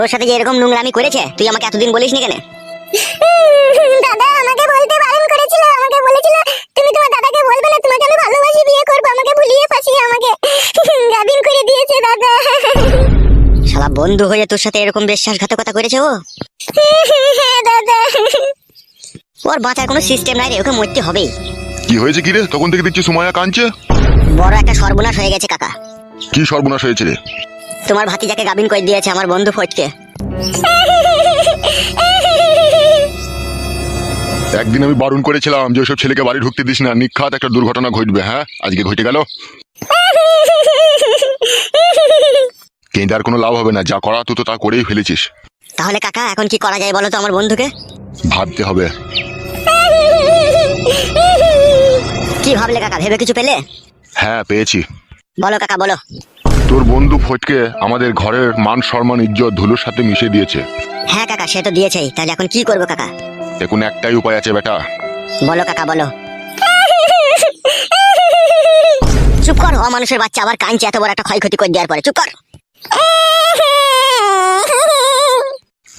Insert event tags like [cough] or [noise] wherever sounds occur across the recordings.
তোর সাথে যে এরকম নোংরামি করেছে তুই আমাকে এতদিন বলিস নি কেন? [laughs] দাদা আমাকে বলতে বারণ করেছিল আমাকে বলেছিল তুমি তোমার দাদাকে বলবে না তোমাকে আমি ভালোবাসি বিয়ে করব আমাকে ভুলিয়ে ফাঁসিয়ে আমাকে [laughs] গাবিন করে দিয়েছে দাদা। [laughs] শালা বন্ধু হয়ে তোর সাথে এরকম বিশ্বাসঘাতকতা করেছে ও? হ্যাঁ দাদা। ওর বাঁচার কোনো সিস্টেম নাই রে ওকে মরতে হবেই। কি হয়েছে কি রে তখন থেকে দেখছি সুমায়া কাঁদছে। বড় একটা সর্বনাশ হয়ে গেছে কাকা। কি সর্বনাশ হয়েছে রে? তোমার ভাতিজাকে গাবিন করে দিয়েছে আমার বন্ধু ফটকে। একদিন আমি বারণ করেছিলাম যে ওসব ছেলেকে বাড়ি ঢুকতে দিস না নিখাত একটা দুর্ঘটনা ঘটবে হ্যাঁ? আজকে ঘটে গেল। কিন্তু আর কোনো লাভ হবে না যা করা তুই তো তা করেই ফেলেছিস। তাহলে কাকা এখন কি করা যায় বলো তো আমার বন্ধুকে? ভাবতে হবে। কি ভাবলে কাকা ভেবে কিছু পেলে? হ্যাঁ পেয়েছি। বলো কাকা বলো। তোর বন্ধু ফটকে আমাদের ঘরের মান সম্মান ইজ্জত ধুলোর সাথে মিশে দিয়েছে। হ্যাঁ কাকা সে তো দিয়েছেই। তাহলে এখন কি করব কাকা? এখন একটাই উপায় আছে বেটা। বলো কাকা বলো। চুপ কর ও মানুষের বাচ্চা আবার কাঁদছে এত বড় একটা ক্ষয়ক্ষতি করে দেওয়ার পরে। চুপ কর।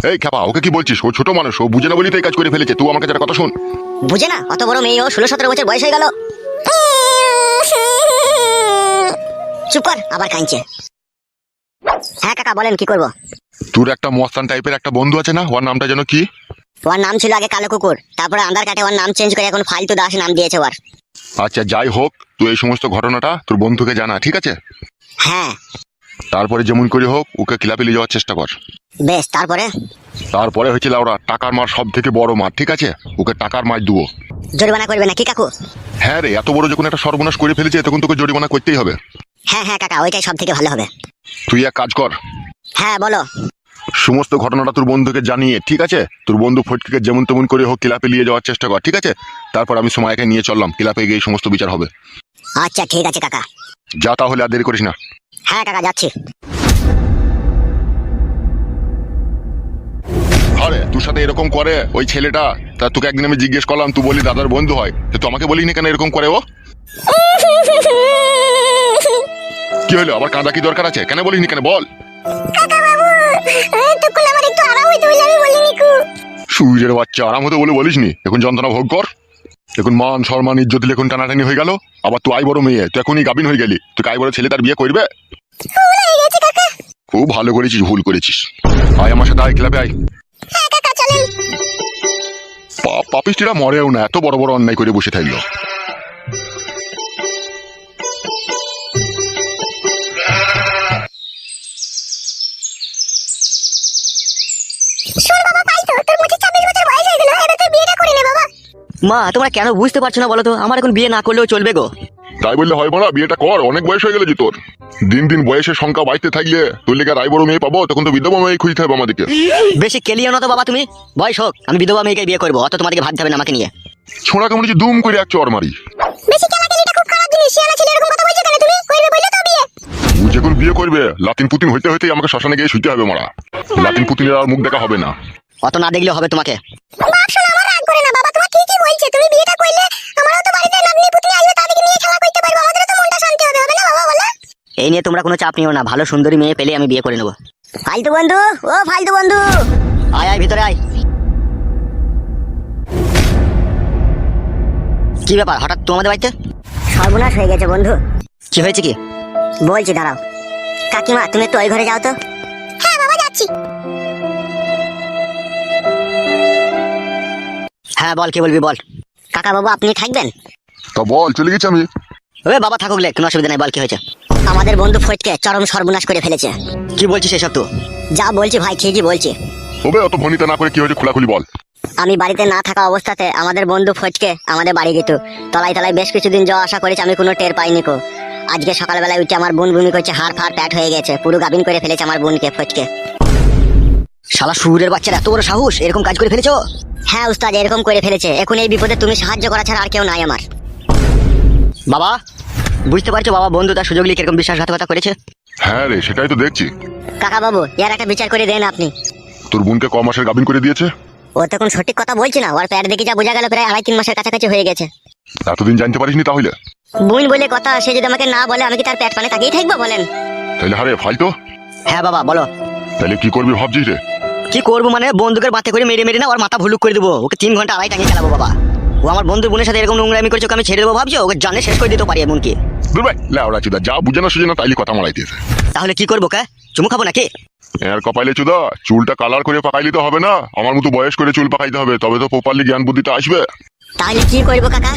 এই খেপা ওকে কি বলছিস? ও ছোট মানুষ ও বুঝে না বলি তো এই কাজ করে ফেলেছে। তুই আমাকে যারা কথা শোন। বুঝে না? অত বড় মেয়ে ও ষোলো সতেরো বছর বয়স হয়ে গেল। চুপ কর আবার কাঁদছে। হ্যাঁ কাকা বলেন কি করব? তোর একটা মস্তান টাইপের একটা বন্ধু আছে না? ওর নামটা যেন কি? ওর নাম ছিল আগে কালো কুকুর তারপরে আধার কার্ডে ওর নাম চেঞ্জ করে এখন ফালতু দাস নাম দিয়েছে ওর। আচ্ছা যাই হোক তুই এই সমস্ত ঘটনাটা তোর বন্ধুকে জানা ঠিক আছে? হ্যাঁ। তারপরে যেমন করে হোক ওকে ক্লাবে নিয়ে যাওয়ার চেষ্টা কর। বেশ তারপরে? তারপরে হয়েছে লাউরা টাকার মার সব থেকে বড় মার ঠিক আছে? ওকে টাকার মার দুও জরিমানা করবে না কি কাকু? হ্যাঁ রে এত বড় যখন একটা সর্বনাশ করে ফেলেছে তখন তোকে জরিমানা করতেই হবে। হ্যাঁ হ্যাঁ কাকা ওইটাই সব থেকে ভালো হবে। তুই এক কাজ কর। হ্যাঁ বলো। সমস্ত ঘটনাটা তোর বন্ধুকে জানিয়ে ঠিক আছে? তোর বন্ধু ফটকে যেমন তেমন করে হোক ক্লাবে নিয়ে যাওয়ার চেষ্টা কর ঠিক আছে? তারপর আমি সময়কে নিয়ে চললাম ক্লাবে গিয়ে সমস্ত বিচার হবে। আচ্ছা ঠিক আছে কাকা। যা তাহলে আর দেরি করিস না। হ্যাঁ কাকা যাচ্ছি। আরে তোর সাথে এরকম করে ওই ছেলেটা তা তোকে একদিন আমি জিজ্ঞেস করলাম তুই বলি দাদার বন্ধু হয়। তো আমাকে বলিনি কেন এরকম করে ও? [laughs] কি হলো? আবার কাঁদা কি দরকার আছে? কেন বলিনি কেন? বল। কাকা বাবু তখন আমার একটু আরাম হইতে বলে আমি বলিনি কু। সূর্যের বাচ্চা আরাম হতে বলে বলিসনি? এখন যন্ত্রণা ভোগ কর। এখন মান সম্মান ইজ্জত এখন টানাটানি হয়ে গেল। আবার তুই আই বড় মেয়ে তুই এখনই গাবিন হয়ে গেলি। তুই আই বড় ছেলে তার বিয়ে করবে? খুব ভালো করেছিস ভুল করেছিস। আয় আমার সাথে আয় ক্লাবে আয়। হ্যাঁ চলেন। মরেও না এত বড় বড় অন্যায় করে বসে থাকল। মা তোমরা কেন বুঝতে পারছ না বলো তো? আমার এখন বিয়ে না করলেও চলবে গো। তাই বললে হয় না বিয়েটা কর অনেক বয়স হয়ে গেল যে তোর। দিন দিন বয়সের সংখ্যা বাড়তে থাকলে তোর লেগে রায় বড় মেয়ে পাবো তখন তো বিধবা মেয়ে খুঁজতে হবে আমাদেরকে। বেশি কেলিও না তো বাবা তুমি? বয়স হোক আমি বিধবা মেয়েকে বিয়ে করব অত তোমাদেরকে ভাবতে হবে না আমাকে নিয়ে। ছোঁড়া কেমন হচ্ছে দুম করে এক চর মারি। বেশি কেলাকেলিটা খুব খারাপ জিনিস ছেলে এরকম কথা বলছে কেন তুমি? করবে বললে তো বিয়ে। ও যখন বিয়ে করবে লাতিন পুতিন হইতে হইতে আমাকে শ্মশানে গিয়ে শুইতে হবে মারা। লাতিন পুতিনের আর মুখ দেখা হবে না। অত না দেখলে হবে তোমাকে। বাপ শোন আমার এই নিয়ে তোমরা কোনো চাপ নিও না। ভালো সুন্দরী মেয়ে পেলে আমি বিয়ে করে নেব। ফালতু বন্ধু ও ফালতু বন্ধু। আয় আয় ভিতরে আয়। কি ব্যাপার হঠাৎ তোমাদের বাড়িতে? সর্বনাশ হয়ে গেছে বন্ধু। কি হয়েছে কি? বলছি দাঁড়াও। কাকিমা তুমি একটু ওই ঘরে যাও তো। হ্যাঁ বাবা যাচ্ছি। হ্যাঁ বল কি বলবি বল। কাকা বাবু আপনি থাকবেন? তা বল চলে গেছি আমি। ওই বাবা থাকুক লে কোনো অসুবিধা নাই বল কি হয়েছে? আমাদের বন্ধু ফটকে চরম সর্বনাশ করে ফেলেছে। কি বলছিস এসব তো যা বলছি ভাই ঠিকই বলছি। ওবে অত ভনিতা না করে কি হয়েছে খোলাখুলি বল। আমি বাড়িতে না থাকা অবস্থাতে আমাদের বন্ধু ফটকে আমাদের বাড়ি গেত তলায় তলায় বেশ কিছুদিন যাওয়া আশা করেছে আমি কোনো টের পাইনি কো। আজকে সকালবেলায় উঠে আমার বোন ভূমি করছে হাড় ফাড় প্যাট হয়ে গেছে পুরো গাবিন করে ফেলেছে আমার বোনকে ফটকে শালা সুরের বাচ্চারা এত বড় সাহস? এরকম কাজ করে ফেলেছো? হ্যাঁ উস্তাদ এরকম করে ফেলেছে। এখন এই বিপদে তুমি সাহায্য করা ছাড়া আর কেউ নাই আমার। বাবা বুঝতে পারছ বাবা বন্ধু তার সুযোগ নিয়ে কীরকম বিশ্বাসঘাতকতা করেছে? হ্যাঁ রে সেটাই তো দেখছি। কাকা বাবু এর একটা বিচার করে দেন আপনি। তোর বোনকে ক মাসের গাবিন করে দিয়েছে? ও তখন সঠিক কথা বলছে না ওর প্যাট দেখে যা বোঝা গেল প্রায় আড়াই তিন মাসের কাছাকাছি হয়ে গেছে। এতদিন জানতে পারিসনি তাহলে? বোন বলে কথা সে যদি আমাকে না বলে আমি কি তার প্যাট পানে তাকিয়ে থাকব বলেন? তাহলে হারে ফালতো। হ্যাঁ বাবা বলো। তাহলে কি করবি ভাবছিস রে? কি করব মানে বন্দুকের বাতে করে মেরে মেরে না ওর মাথা ভুলুক করে দেবো। ওকে তিন ঘণ্টা আড়াই টাঙিয়ে খেলাবো বাবা। ও আমার বন্ধু বোনের সাথে এরকম নোংরামি করছে ওকে আমি ছেড়ে দেবো ভাবছ? ওকে জানে শেষ করে দিতে পারি এমনকি। দূর ভাই। লেওড়া চুদা যা বুঝে না সুঝে না তাইলে কথা মারাইতেছে তাহলে কি করব কে? চুমু খাব নাকি? এর কপালে চুদা চুলটা কালার করে পাকাইলে তো হবে না। আমার মতো বয়স করে চুল পাকাইতে হবে তবে তো প্রপারলি জ্ঞান বুদ্ধিটা আসবে। তাহলে কি করব কাকা?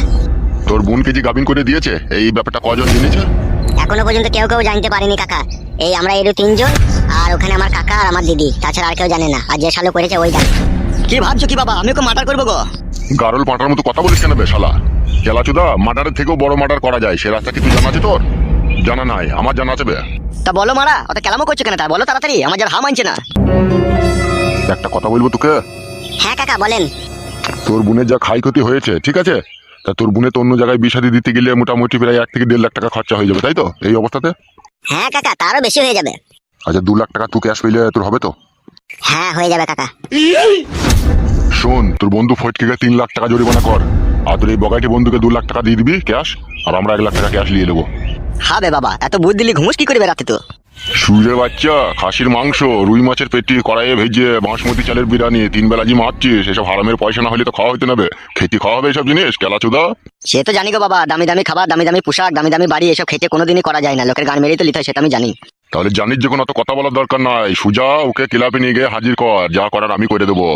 তোর বোনকে যে গাবিন করে দিয়েছে এই ব্যাপারটা কজন জেনেছে? এখনও পর্যন্ত কেউ কেউ জানতে পারেনি কাকা। এই আমরা এরও তিনজন আর ওখানে আমার কাকা আর আমার দিদি। তাছাড়া আর কেউ জানে না। আর যে সালো করেছে ওই জানে। কি ভাবছ কি বাবা? আমি ওকে মার্ডার করব গো? গারল পাঁটার মতো কথা বলিস কেন বেশালা খেলাচুদা মার্ডারের থেকেও বড় মার্ডার করা যায়। সে রাস্তা কি তুই জানা আছে তোর? জানা নাই আমার জানা আছে বে। তা বলো মারা ওটা কেলামো করছ কেন তা? বলো তাড়াতাড়ি আমার যার হা মানছে না। একটা কথা বলব তোকে? হ্যাঁ কাকা বলেন। তোর বোনের যা ক্ষয় ক্ষতি হয়েছে ঠিক আছে? তা তোর বোনে তো অন্য জায়গায় বিষাদি দিতে গেলে মোটামুটি প্রায় এক থেকে দেড় লাখ টাকা খরচা হয়ে যাবে তাই তো? এই অবস্থাতে? হ্যাঁ কাকা তারও বেশি হয়ে যাবে। আচ্ছা দু লাখ টাকা তুই ক্যাশ পেলে তোর হবে তো? হ্যাঁ হয়ে যাবে কাকা। শোন তোর বন্ধু ফটকে তিন লাখ টাকা জরিমানা কর। আর তোর এই বগাইটি বন্ধুকে দু লাখ টাকা দিয়ে দিবি ক্যাশ? আর আমরা এক লাখ টাকা ক্যাশ নিয়ে নেব হবে বাবা এত বুদ্ধি দিলি ঘুমুস কি করবে রাতে তো? সুইরের বাচ্চা খাসির মাংস রুই মাছের পেটি কড়াইয়ে ভেজে বাঁশমতি চালের বিরিয়ানি তিন বেলা জি মারছিস এসব হারামের পয়সা না হলে তো খাওয়া হইতে নেবে খেতে খাওয়া হবে এসব জিনিস কেলা চুদা? সে তো জানি গো বাবা দামি দামি খাবার দামি দামি পোশাক দামি দামি বাড়ি এসব খেতে কোনোদিনই করা যায় না। লোকের গান মেরেই তো লিতে হয় সেটা আমি জানি। তাহলে জানিস যে কোনো অত কথা বলার দরকার নাই। সুজা ওকে ক্লাবে নিয়ে গিয়ে হাজির কর। যা করার আমি করে দেবো।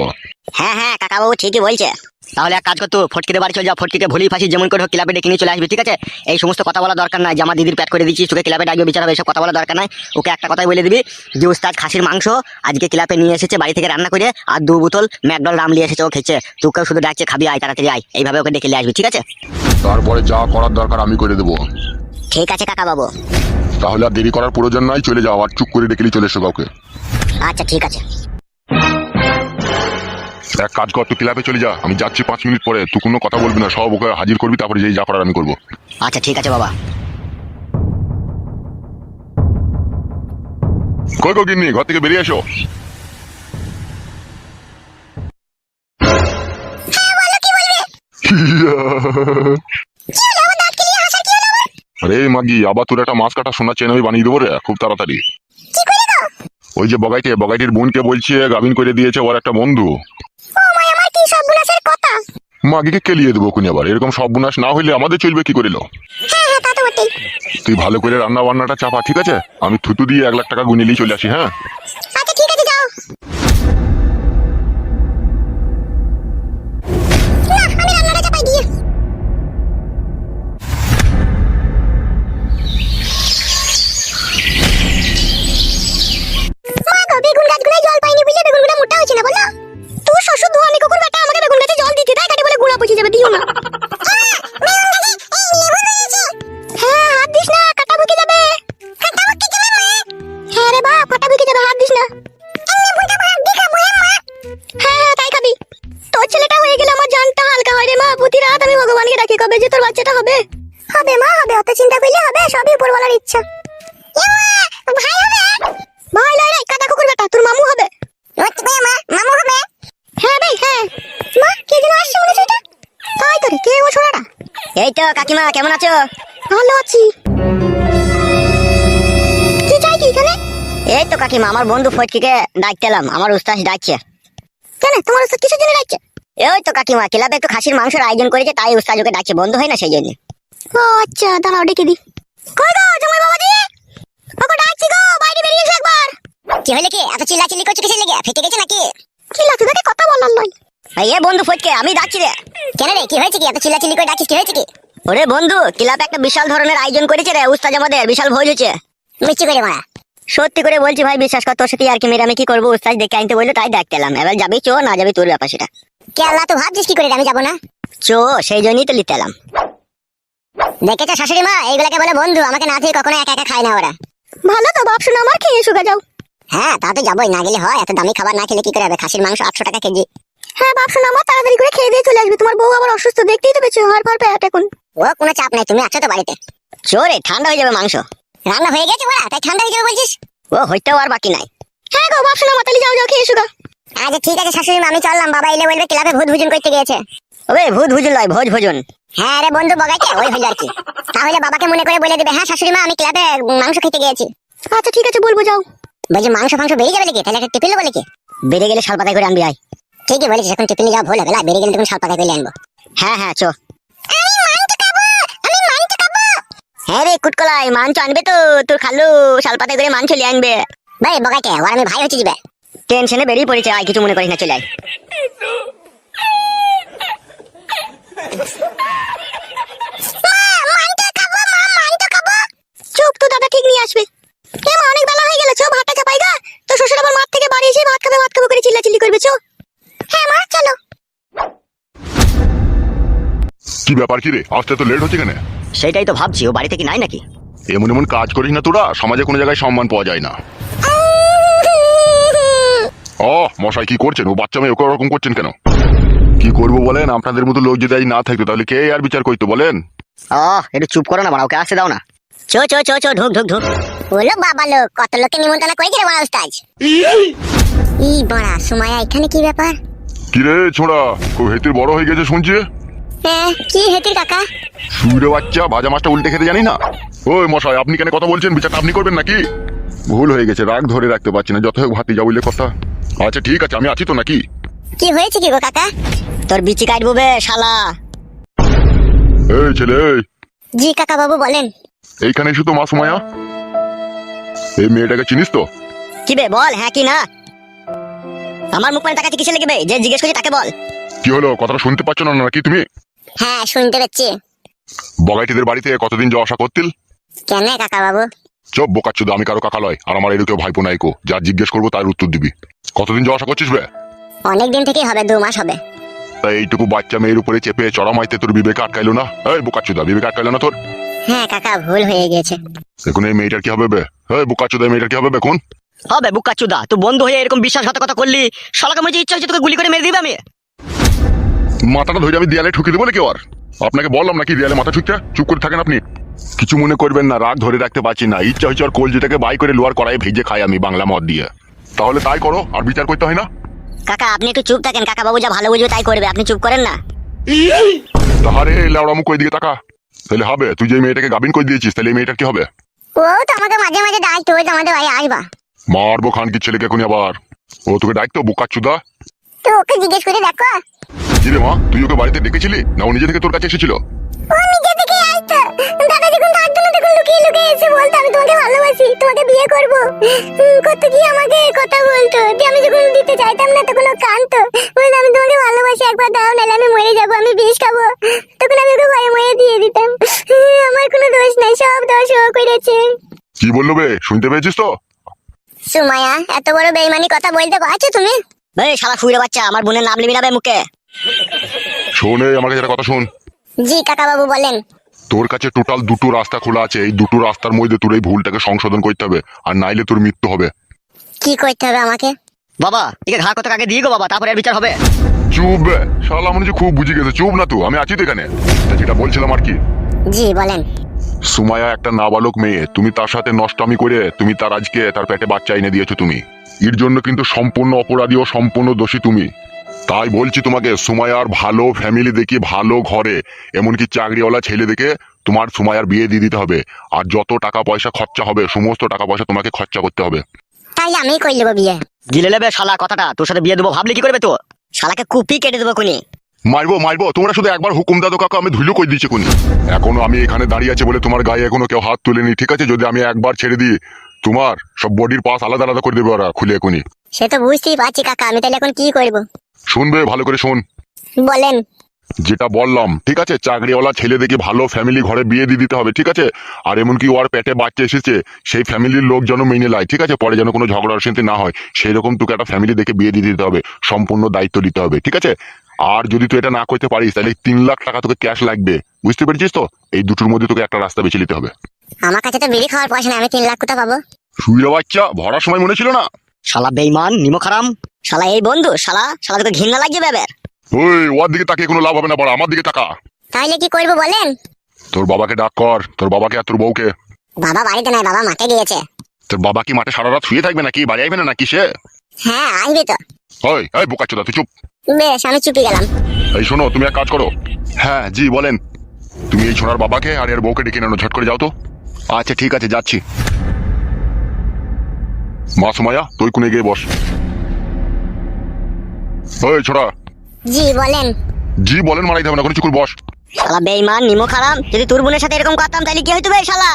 হ্যাঁ হ্যাঁ কাকা বাবু ঠিকই বলছে। তাহলে এক কাজ করতো ফটকিতে বাড়ি চলে যা ফটকিকে ভুলি ফাঁসি যেমন করে হোক ক্লাবে ডেকে নিয়ে চলে আসবে ঠিক আছে? এই সমস্ত কথা বলা দরকার নাই যে আমার দিদির প্যাট করে দিচ্ছিস তোকে ক্লাবে ডাকবে বিচার হবে এসব কথা বলা দরকার নাই। ওকে একটা কথাই বলে দিবি যে উস্তাদ খাসির মাংস আজকে ক্লাবে নিয়ে এসেছে বাড়ি থেকে রান্না করে আর দু বোতল ম্যাকডল রাম নিয়ে এসেছে ও খেয়েছে। তোকেও শুধু ডাকছে খাবি আয় তাড়াতাড়ি আয়। এইভাবে ওকে ডেকে নিয়ে আসবি ঠিক আছে? তারপরে যা করার দরকার আমি করে দেবো। ঠিক আছে কাকা বাবু তাহলে আর দেরি করার প্রয়োজন নাই চলে যাও আর চুপ করে ডেকেলি চলে এসো কাউকে। আচ্ছা ঠিক আছে। এক কাজ কর তুই ক্লাবে চলে যা আমি যাচ্ছি পাঁচ মিনিট পরে তুই কোনো কথা বলবি না সব ওকে হাজির করবি তারপরে যেই যা করার আমি করব। আচ্ছা ঠিক আছে বাবা। কই কই গিন্নি ঘর থেকে বেরিয়ে এসো। [laughs] আরে মাগি আবার তোর একটা মাছ কাটা সোনার চেন আমি বানিয়ে দেবো রে খুব তাড়াতাড়ি। ওই যে বগাইটে বগাইটির বোনকে বলছে গাবিন করে দিয়েছে ওর একটা বন্ধু। মাগিকে কেলিয়ে দেবো কোনি আবার এরকম সব বুনাস না হইলে আমাদের চলবে কি করিল? হ্যাঁ হ্যাঁ তুই ভালো করে রান্না বান্নাটা চাপা ঠিক আছে? আমি থুতু দিয়ে এক লাখ টাকা গুনিলেই চলে আসি হ্যাঁ? আচ্ছা ঠিক আছে যাও। জানটা হালকা হয় রে মা প্রতি রাত আমি ভগবানকে ডাকি কবে যে তোর বাচ্চাটা হবে? হবে মা হবে অত চিন্তা করলে হবে সবই উপরওয়ালার ইচ্ছা। ভাই হবে? ভাই লাই লাই কাটা কুকুর বেটা তোর মামু হবে? মামু হবে? হ্যাঁ ভাই হ্যাঁ। মা কে যেন আসছে মনে হচ্ছে এটা? তাই তো রে কে ও ছোড়াটা? এই তো কাকিমা কেমন আছো? ভালো আছি। কি চাই কি এখানে? এই তো কাকিমা আমার বন্ধু ফটকিকে ডাকতে এলাম আমার উস্তাদ ডাকছে। কেন? তোমার ওসব কিসের জন্য ডাকছে? ওই তো কাকিমা ক্লাবে একটু খাসির মাংসের আয়োজন করেছে তাই উস্তাদ ওকে ডাকছে বন্ধ হয় না সেই জন্য। ও আচ্ছা দাঁড়াও ডেকে দি কই গো জামাই বাবাজি? ওকে ডাকছি গো বাইরে বেরিয়ে এসো একবার। কি হলে কি? এত চিল্লা চিল্লি করছ কিসের লেগে? ফেটে গেছে নাকি? কথা বলার নয়। এই এ বন্ধু ফটকে আমি ডাকছি রে। কেন রে কি হয়েছে কি? এত করে ডাকিস কি হয়েছে কি? ওরে বন্ধু ক্লাবে একটা বিশাল ধরনের আয়োজন করেছে রে উস্তাদ আমাদের বিশাল ভোজ হচ্ছে। মিষ্টি করে মারা। সত্যি করে বলছি ভাই বিশ্বাস কর তোর সাথে আর কি মেরে আমি কি করব? উস্তাদ দেখে আনতে বলল তাই ডাকতে এলাম এবার যাবি চো না যাবি তোর ব্যাপার সেটা। কে আল্লাহ তো ভাবছিস কি করে আমি যাব না। চো সেই জন্যই তো নিতে এলাম। দেখেছ শাশুড়ি মা? এইগুলাকে বলে বন্ধু আমাকে না দিয়ে কখনো একা একা খায় না ওরা। ভালো তো বাপ শোনা আমার খেয়ে গা যাও। হ্যাঁ তা তো যাবোই না গেলে হয় এত দামি খাবার না খেলে কি করে হবে? খাসির মাংস আটশো টাকা কেজি। হ্যাঁ বাপ শোনা আমার তাড়াতাড়ি করে খেয়ে দিয়ে চলে আসবে। তোমার বউ আবার অসুস্থ দেখতেই তো প্যাট এখন। ও কোনো চাপ নাই তুমি আছো তো বাড়িতে। চোরে ঠান্ডা হয়ে যাবে মাংস। রান্না হয়ে গেছে ওরা? তাই ঠান্ডা হয়ে যাবে বলছিস? ও হইতেও আর বাকি নাই। হ্যাঁ গো বাপ শোনা মাতালি যাও যাও খেয়ে গা আচ্ছা ঠিক আছে শাশুড়ি আমি চললাম বাবা এলে বলবে ক্লাবে ভূত ভোজন করতে গিয়েছে। ওবে ভূত ভোজন লয় ভোজ ভোজন। হ্যাঁ রে বন্ধু বগাইছে ওই হইল আর কি। তাহলে বাবাকে মনে করে বলে দিবে হ্যাঁ শাশুড়ি মা আমি ক্লাবে মাংস খেতে গিয়েছি। আচ্ছা ঠিক আছে বলব যাও। বলছি মাংস ফাংস বেরিয়ে যাবে নাকি? তাহলে একটা টিফিন বলে কি বেড়ে গেলে শাল পাতায় করে আনবি আয়। ঠিকই বলেছিস এখন টিফিনে যাওয়া ভুল হবে না বেরিয়ে গেলে তখন শাল পাকায় করে আনব। হ্যাঁ হ্যাঁ চো। হ্যাঁ রে কুটকলাই মাংস আনবে তো তোর খালু শাল পাতায় করে মাংস লিয়ে আনবে। ভাই বগাকে ওর আমি ভাই হচ্ছে দিবে টেনশনে বেরিয়ে পড়েছে আয় কিছু মনে করিস না চলে আয়। তো দাদা ঠিক নিয়ে আসবে। এ মা অনেক বেলা হয়ে গেল চো ভাতটা চাপাই গা। তো শ্বশুর আবার মাঠ থেকে বাড়ি এসে ভাত খাবে ভাত খাবে করে চিল্লাচিল্লি করবে চো। হ্যাঁ মা চলো। কি ব্যাপার কি রে? আসতে তো লেট হচ্ছে কেন? সেটাই তো ভাবছি ও বাড়িতে কি নাই নাকি? এমন এমন কাজ করিস না তোরা সমাজে কোনো জায়গায় সম্মান পাওয়া যায় না। ও মশাই কি করছেন? ও বাচ্চা মেয়ে ওকে ওরকম করছেন কেন? কি করব বলেন? আপনাদের মতো লোক যদি আজ না থাকতো তাহলে কে আর বিচার করতো বলেন? ও একটু চুপ করো না বাড়া ওকে আসতে দাও না। চো চো চো চো ঢুক ঢুক ঢুক। বলো বাবা লোক কত লোককে নিমন্ত্রণ করেছে রে বড়া উস্তাজ ই বড়া সুমায়া এখানে কি ব্যাপার? কি রে ছোড়া? খুব হেতির বড় হয়ে গেছে শুনছি। হ্যাঁ কি হেতির কাকা? সুরে বাচ্চা ভাজা মাছটা উল্টে খেতে জানি না? ওই মশাই আপনি কেন কথা বলছেন? বিচারটা আপনি করবেন নাকি? ভুল হয়ে গেছে রাগ ধরে রাখতে পারছি না। যত হোক ভাতি যা বললে কথা। আচ্ছা ঠিক আছে আমি আছি তো নাকি? কি হয়েছে কি গো কাকা? তোর বিচি কাটবো বে শালা। এই ছেলে জি কাকা বাবু বলেন। এইখানে তো মা সুমায়া এই মেয়েটাকে চিনিস তো? কি বে বল হ্যাঁ কি না? আমার মুখ মানে তাকাচ্ছি কিসে লেগে বে? যে জিজ্ঞেস করছি তাকে বল। কি হলো কথাটা শুনতে পাচ্ছ না নাকি তুমি? হ্যাঁ শুনতে পাচ্ছি। বগাইটিদের বাড়িতে কতদিন যাওয়া আসা করতিল? কেন কাকা বাবু? চপ বোকাচ্ছুদা আমি কারও কাকা লয় আর আমার এরকম ভাইপো নাইকো যা জিজ্ঞেস করব তার উত্তর দিবি। কতদিন যাওয়া আসা করছিস বে? অনেক দিন থেকেই হবে দু মাস হবে। তা এইটুকু বাচ্চা মেয়ের উপরে চেপে চড়া মাইতে তোর বিবেকে আটকাইলো না? এই বোকাচ্ছুদা বিবেকে আটকাইলো না তোর? হ্যাঁ কাকা ভুল হয়ে গেছে এখন এই মেয়েটার কি হবে বে? এই বোকাচ্ছুদা এই মেয়েটার কি হবে বেকুন হবে বুকা চুদা তুই বন্ধু হয়ে এরকম বিশ্বাসঘাতকতা করলি শালাকে হচ্ছে ইচ্ছা হচ্ছে তোকে গুলি করে মেরে দিবে আমি? মাথাটা ধরে আমি দেয়ালে ঠুকে দেবো নাকি আর? আপনাকে বললাম নাকি দেয়ালে মাথা ঠুকতে চুপ করে থাকেন আপনি। কিছু মনে করবেন না রাগ ধরে রাখতে পারছি না। ইচ্ছা হচ্ছে আর কলজিটাকে বাই করে লোয়ার কড়াই ভেজে খাই আমি বাংলা মদ দিয়ে। তাহলে তাই করো আর বিচার করতে হয় না? কাকা আপনি একটু চুপ থাকেন। কাকা বাবু যা ভালো বুঝবে তাই করবে। আপনি চুপ করেন না। তাহারে লাউড়া মুখ ওই দিকে তাকা? তাহলে হবে তুই যে মেয়েটাকে গাবিন করে দিয়েছিস তাহলে এই মেয়েটার কি হবে? ও তো আমাকে মাঝে মাঝে ডাকতো ওই তো আমাদের বাড়ি আসবা। মারবো খান কি ছেলেকে এখনই আবার। ও তোকে ডাকতো বোকাচ্ছুদা? তো ওকে জিজ্ঞেস করে দেখো। কি রে মা তুই ওকে বাড়িতে ডেকেছিলি? না ও নিজে থেকে তোর কাছে এসেছিল? ও নিজে লুকিয়ে এসে বলতো আমি তোমাকে ভালোবাসি তোমাকে বিয়ে করব। কত কি আমাকে কথা বলতো যে আমি যখন দিতে চাইতাম না তখন ও কাঁদতো। বলতো আমি তোমাকে ভালোবাসি একবার দাও নাহলে আমি মরে যাব আমি বিষ খাব। তখন আমি ওকে ভয়ে মরে দিয়ে দিতাম। আমার কোনো দোষ নাই সব দোষ ও করেছে। কি বলল বে? শুনতে পেয়েছিস তো? সুমায়া এত বড় বেইমানি কথা বলতে পারছ তুমি? এই শালা শুয়ে বাচ্চা আমার বোনের নাম লিবি না বে মুখে? শোন এই আমার কাছে কথা শোন। জি কাকা বাবু বলেন। তোর কাছে টোটাল দুটো রাস্তা খোলা আছে এই দুটো রাস্তার মধ্যে তোর এই ভুলটাকে সংশোধন করতে হবে আর নাইলে তোর মৃত্যু হবে। কি করতে হবে আমাকে? বাবা একে ঘা কত আগে দিয়ে গো বাবা তারপরে আর বিচার হবে। চুপ বে শালা মনে হচ্ছে খুব বুঝে গেছে চুপ না তো আমি আছি তো এখানে। তা যেটা বলছিলাম আর কি। জি বলেন। সুমায়া একটা নাবালক মেয়ে তুমি তার সাথে নষ্টামি করে তুমি তার আজকে তার পেটে বাচ্চা এনে দিয়েছ তুমি। এর জন্য কিন্তু সম্পূর্ণ অপরাধী ও সম্পূর্ণ দোষী তুমি। তাই বলছি তোমাকে সুমায়ার ভালো ফ্যামিলি দেখি ভালো ঘরে। এমনকি চাকরিওয়ালা ছেলে দেখে তোমার সুমায়ার বিয়ে দিয়ে দিতে হবে। আর যত টাকা পয়সা খরচা হবে সমস্ত টাকা পয়সা তোমাকে খরচা করতে হবে। তাইলে আমি করে নেব বিয়ে? গিলে নেবে শালা কথাটা তোর সাথে বিয়ে দেবো ভাবলি কি করবে তো? শালাকে কুপি কেটে দেবো কোনি মারবো মারবো তোমরা শুধু একবার হুকুম দাদো কাকা আমি ধুলো করে দিচ্ছি কোনি এখনও আমি এখানে দাঁড়িয়ে আছে বলে তোমার গায়ে এখনও কেউ হাত তুলেনি ঠিক আছে? যদি আমি একবার ছেড়ে দিই তোমার সব বডির পাস আলাদা আলাদা করে দেবে ওরা খুলে এখনই সে তো বুঝতেই পারছি কাকা আমি তাহলে এখন কি করব? শুনবে ভালো করে শোন। বলেন। যেটা বললাম ঠিক আছে? চাকরিওয়ালা ছেলে দেখে ভালো ফ্যামিলি ঘরে বিয়ে দিয়ে দিতে হবে ঠিক আছে? আর এমনকি ওর পেটে বাচ্চা এসেছে সেই ফ্যামিলির লোক যেন মেনে লায় ঠিক আছে? পরে যেন কোনো ঝগড়া অশান্তি না হয় সেই রকম তোকে একটা ফ্যামিলি দেখে বিয়ে দিয়ে দিতে হবে সম্পূর্ণ দায়িত্ব নিতে হবে ঠিক আছে? আর যদি তুই এটা না করতে পারিস তাহলে তিন লাখ টাকা তোকে ক্যাশ লাগবে বুঝতে পেরেছিস তো? এই দুটোর মধ্যে তোকে একটা রাস্তা বেছে নিতে হবে। আমার কাছে তো বিড়ি খাওয়ার পয়সা নেই আমি তিন লাখ কোথা পাবো। শুইরা বাচ্চা ভরার সময় মনে ছিল না? শালা বেইমান নিমো খারাম শালা এই বন্ধু শালা শালা তোকে ঘৃণা লাগছে বেবের ওই ওর দিকে তাকিয়ে কোনো লাভ হবে না বড় আমার দিকে টাকা তাহলে কি করব বলেন? তোর বাবাকে ডাক কর তোর বাবাকে আর তোর বউকে। বাবা বাড়িতে নাই বাবা মাঠে গিয়েছে তোর বাবা কি মাঠে সারা রাত শুয়ে থাকবে নাকি বাড়ি আসবে না নাকি সে? হ্যাঁ আসবি তো। ওই এই বোকাচ্চোদা তুই চুপ। বেশ আমি চুপি গেলাম। এই শোনো তুমি এক কাজ করো। হ্যাঁ জি বলেন। তুমি এই ছোড়ার বাবাকে আর এর বউকে ডেকে নেনো ঝট করে যাও তো। আচ্ছা ঠিক আছে যাচ্ছি। মা তুই কোনে গিয়ে বস। ওই ছোড়া। জি বলেন। জি বলেন মারাইতে হবে না কোনো চুকুর বস। শালা বেইমান নিমো খারাম যদি তোর বোনের সাথে এরকম করতাম তাহলে কি হইতো বে শালা?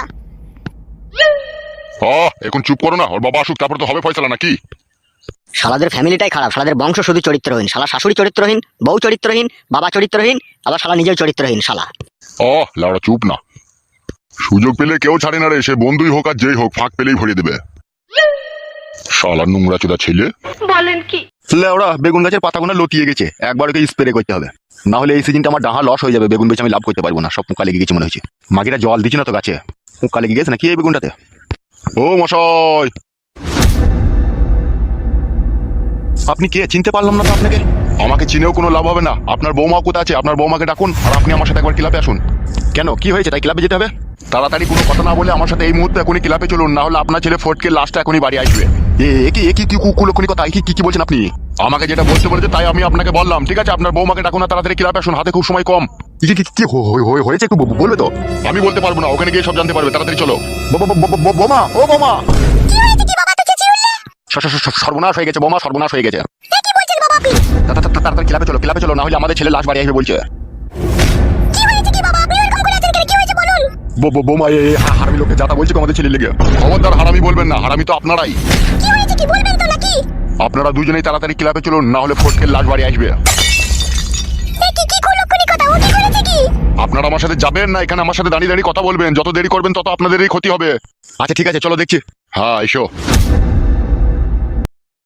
ও এখন চুপ করো না ওর বাবা আসুক তারপর তো হবে ফয়সালা নাকি? শালাদের ফ্যামিলিটাই খারাপ শালাদের বংশ শুধু চরিত্রহীন শালা শাশুড়ি চরিত্রহীন বউ চরিত্রহীন বাবা চরিত্রহীন আবার শালা নিজেও চরিত্রহীন শালা। ও লাউড়া চুপ না। সুযোগ পেলে কেউ ছাড়ে না রে সে বন্ধুই হোক আর যেই হোক ফাঁক পেলেই ভরিয়ে দেবে। শালা নোংরা চোদা ছেলে। লেওড়া বেগুন গাছের পাতাগুলো লতিয়ে গেছে। একবার ওকে স্প্রে করতে হবে। না হলে এই সিজনটা আমার ডাহা লস হয়ে যাবে। বেগুন বেচে আমি লাভ করতে পারব না। সব পোকা লেগে গেছে মনে হচ্ছে। মাগিরা জল দিচ্ছে না তো গাছে। পোকা লেগে গেছে নাকি এই বেগুনটাতে? ও মশাই! আপনি কে? চিনতে পারলাম না তো আপনাকে। আমাকে চিনেও কোনো লাভ হবে না। আপনার বৌমা কোথায় আছে? আপনার বৌমাকে ডাকুন আর আপনি আমার সাথে একবার ক্লাবে আসুন। কেন? কি হয়েছে? তাই ক্লাবে যেতে হবে? তাড়াতাড়ি কোনো কথা না বলে আমার সাথে এই মুহূর্তে এখনই ক্লাবে চলুন। না হলে আপনার ছেলে ফটকে লাস্টটা এখনই বাড়ি আসবে। কি কি কি কুকুলক্ষণী কথা? কি কি- বলছেন আপনি? আমাকে যেটা বলতে বলেছে তাই আমি আপনাকে বললাম ঠিক আছে? আপনার বৌমাকে ডাকুন না তাড়াতাড়ি ক্লাবে আসুন হাতে খুব সময় কম। কি কি- কি- হয়েছে একটু বলবে তো? আমি বলতে পারব না ওখানে গিয়ে সব জানতে পারবে তাড়াতাড়ি চলো। বোমা ও বোমা। সর্বনাশ হয়ে গেছে বোমা সর্বনাশ হয়ে গেছে। তাড়াতাড়ি ক্লাবে চলো ক্লাবে চলো না হলে আমাদের ছেলে লাশ বাড়ি আসবে বলছে। বোমা হারামি লোককে যাতা বলছে আমাদের ছেলে লেগে। খবরদার হারামি বলবেন না হারামি তো আপনারাই। কি বলবেন তো নাকি আপনারা দুজনেই তাড়াতাড়ি ক্লাবে চলুন না হলে ফটকে লাশ বাড়ি আসবে। আপনারা আমার সাথে যাবেন না? এখানে আমার সাথে দাঁড়িয়ে দাঁড়িয়ে কথা বলবেন। যত দেরি করবেন তত আপনাদেরই ক্ষতি হবে। আচ্ছা ঠিক আছে চলো দেখছি। হ্যাঁ এসো।